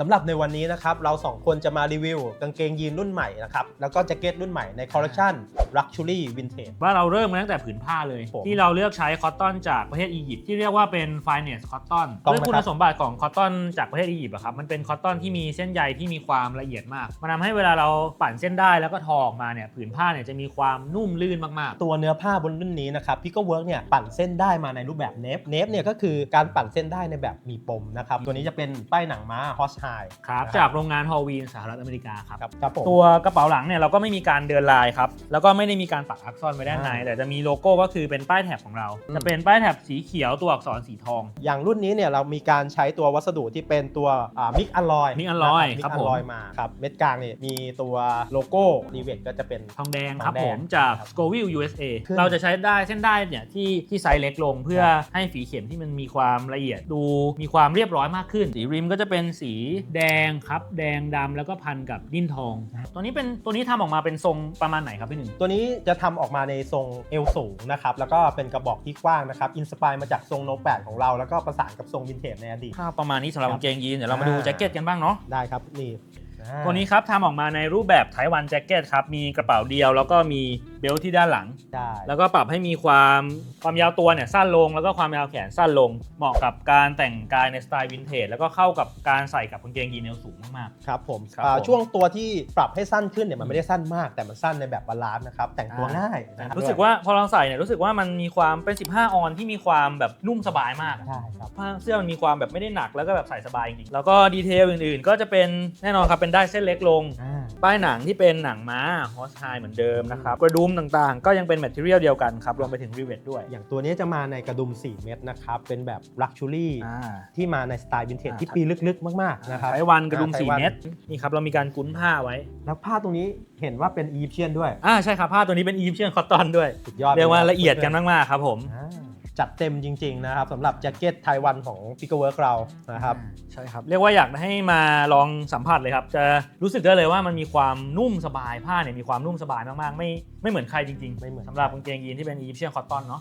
สำหรับในวันนี้นะครับ เราสองคนจะมารีวิวกางเกงยีนรุ่นใหม่นะครับ แล้วก็แจ็คเก็ตรุ่นใหม่ในคอลเลคชัน Luxury Vintage ว่าเราเริ่มมาตั้งแต่ผืนผ้าเลย ผมที่เราเลือกใช้คอตตอนจากประเทศอียิปต์ที่เรียกว่าเป็น finest cotton ต้องด้วยนะครับคุณสมบัติของคอตตอนจากประเทศอียิปต์อะครับมันเป็นคอตตอนที่มีเส้นใยที่มีความละเอียดมากมันทำให้เวลาเราปั่นเส้นได้แล้วก็ทอออกมาเนี่ยผืนผ้าเนี่ยจะมีความนุ่มลื่นมากตัวเนื้อผ้าบนรุ่นนี้นะครับพี่ก็เวิร์กเนี่ยปั่นเส้นได้มาในรูปแบบเนฟเนฟเนี่ยก็คือการปั่นเส้นได้ในแบบมีปมนะครับตัวนี้จะเป็นป้ายหนังม้าฮอสไฮๆครับจากโรงงานฮอลวีนสหรัฐอเมริกาครับ ครับครับผม ตัวกระเป๋าหลังเนี่ยเราก็ไม่มีการเดินลายครับ แล้วก็ไม่ได้มีการปักอักษรไว้ด้านใน อ่าแต่จะมีโลโก้ก็คือเป็นป้ายแถบของเรา อืม จะเป็นป้ายแถบสีเขียวตัวอักษรสีทอง อย่างรุ่นนี้เนี่ยเรามีการใช้ตัววัสดุที่เป็นตัวมิกอ l ลอย Mix Alloy มิครักบอผม ลอยมาครับเม็ดกลางเนี่ยมีตัวโลโก้ดีเวทก็จะเป็น ทองแดงครับทองแดงผมจาก ครับ Scoville USA คือเราจะใช้ได้เส้นได้เนี่ยที่ที่ไซส์เล็กลงเพื่อให้ฝีเข็มที่มันมีความละเอียดดูมีความเรียบร้อยมากขึ้น สีริมก็จะเป็นสีแดงครับ แดงดำแล้วก็พันกับดิ้นทอง ตัวนี้เป็นตัวนี้ทำออกมาเป็นทรงประมาณไหนครับพี่หนึ่ง ตัวนี้จะทำออกมาในทรงเอวสูงนะครับ แล้วก็เป็นกระบอกที่กว้างนะครับ อินสปายมาจากทรงโนแปดของเรา แล้วก็ประสานกับทรงวินเทจในอดีต ภาพประมาณนี้สำหรับครักาบงเกงยีนเดี๋ยวเรามาดูอ่าแจ็คเก็ตกันบ้างเนาะ ได้ครับ นี่อ่าตัวนี้ครับทำออกมาในรูปแบบไต้หวันแจ็คเก็ตครับ มีกระเป๋าเดียวแล้วก็มีเบลต์ที่ด้านหลังได้แล้วก็ปรับให้มีความความยาวตัวเนี่ยสั้นลงแล้วก็ความยาวแขนสั้นลง เหมาะกับการแต่งกายในสไตล์วินเทจแล้วก็เข้ากับการใส่กับกางเกงยีนแนวสูงมาก ครับผมครับอ่าผม ช่วงตัวที่ปรับให้สั้นขึ้นเนี่ยมันไม่ได้สั้นมาก แต่มันสั้นในแบบบาลานซ์นะครับแต่งตัวอ่าง่ายนะคบๆ รู้สึกว่าพอเราใส่เนี่ยรู้สึกว่ามันมีความเป็น 15 ออนที่มีความแบบนุ่มสบายมากได้ครับผ้าเสื้อมันมีความแบบไม่ได้หนักแล้วก็แบบใส่สบายจริงๆแล้วก็ดีเทลอื่นๆ ก็จะเป็นแน่นอนครับเป็นได้เส้นเล็กลง อ่า ป้ายหนังที่เป็นหนังม้าฮอสไฮเหมือนเดิมนะครับ กระดุมต่างๆ ก็ยังเป็นแมทเทียลเดียวกันครับรวมไปถึงรีเวทด้วย อย่างตัวนี้จะมาในกระดุม 4 เม็ดนะครับ เป็นแบบลักชูรี่อ่าที่มาในสไตล์วินเทจอ่าที่ปีลึกๆ มากๆนะครับไต้หวันกระดุมอ่าสี่ไต้หวันเม็ดนี่ครับเรามีการกุ้นผ้าไว้ แล้วผ้าตรงนี้เห็นว่าเป็นอียิปเชียนด้วยอ่าใช่ครับผ้าตัวนี้เป็นอียิปเชียนคอตตอนด้วยสุดยอดเรียกว่าไปละเอียดกันมากๆครับผมอ่า จัดเต็มจริง ๆ นะครับสำหรับแจ็คเก็ตไต้หวันของพิกเวิร์กเรานะครับใช่ครับ เรียกว่าอยากให้มาลองสัมผัสเลยครับ จะรู้สึกได้เลยว่ามันมีความนุ่มสบายผ้าเนี่ยมีความนุ่มสบายมากๆ ไม่ไม่เหมือนใครจริงไม่เหมือน สำหรับกางเกงยีนที่เป็นอียิปเชียนคอตตอนเนาะ